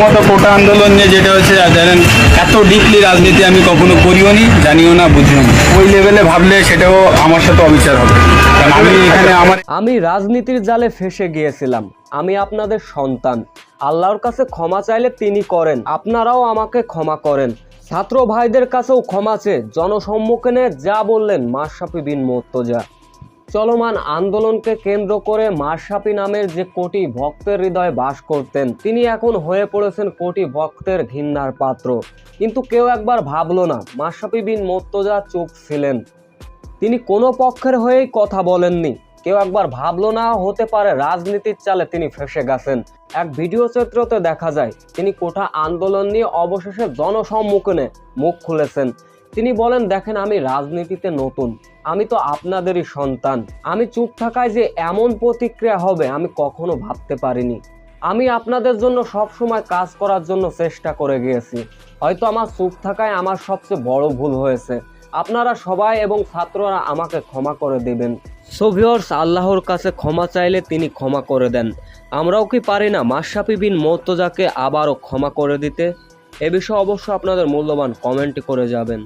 মতো কোটা আন্দোলন নিয়ে যেটা হচ্ছে জানেন, এত ডিপলি রাজনীতি আমি কখনো করিও নি, জানিও না, বুঝিও না। ওই লেভেলে ভাবলে সেটাও আমার সাথে অবিচার হবে। আমি এখানে আমার আমি রাজনীতির জালে ফেসে গিয়েছিলাম। আমি আপনাদের সন্তান। আল্লাহর কাছে ক্ষমা চাইলে তিনি করেন। আপনারাও আমাকে ক্ষমা করেন। ছাত্র ভাইদের কাছেও ক্ষমা চেয়ে জনসম্মুখে যা বললেন মাশরাফি বিন মোর্তজা। চলমান আন্দোলনকে কেন্দ্র করে মাশরাফি নামের যে কোটি ভক্তের হৃদয়ে বাস করতেন, তিনি এখন হয়ে পড়েছেন কোটি ভক্তের ঘৃণার পাত্র। কিন্তু কেউ একবার ভাবলো না মাশরাফি বিন মোর্তজা চুপ ছিলেন। তিনি কোনো পক্ষের হয়েই কথা বলেননি। কেউ একবার ভাবলো না, হতে পারে রাজনীতির চালে তিনি ফেসে গেছেন। এক ভিডিও চিত্রতে দেখা যায়, তিনি কোঠা আন্দোলন নিয়ে অবশেষে জনসম্মুখনে মুখ খুলেছেন। তিনি বলেন, দেখেন, আমি রাজনীতিতে নতুন। আমি তো আপনাদেরই সন্তান। আমি চুপ থাকায় যে এমন প্রতিক্রিয়া হবে, আমি কখনো ভাবতে পারিনি। আমি আপনাদের জন্য সব সময় কাজ করার জন্য চেষ্টা করে গিয়েছি। হয়তো আমার চুপ থাকায় আমার সবচেয়ে বড় ভুল হয়েছে। আপনারা সবাই এবং ছাত্ররা আমাকে ক্ষমা করে দেবেন। সোভিয়র্স আল্লাহর কাছে ক্ষমা চাইলে তিনি ক্ষমা করে দেন। আমরাও কি পারি না মাশরাফি বিন মোর্তজাকে আবারও ক্ষমা করে দিতে? এ বিষয়ে অবশ্য আপনাদের মূল্যবান কমেন্ট করে যাবেন।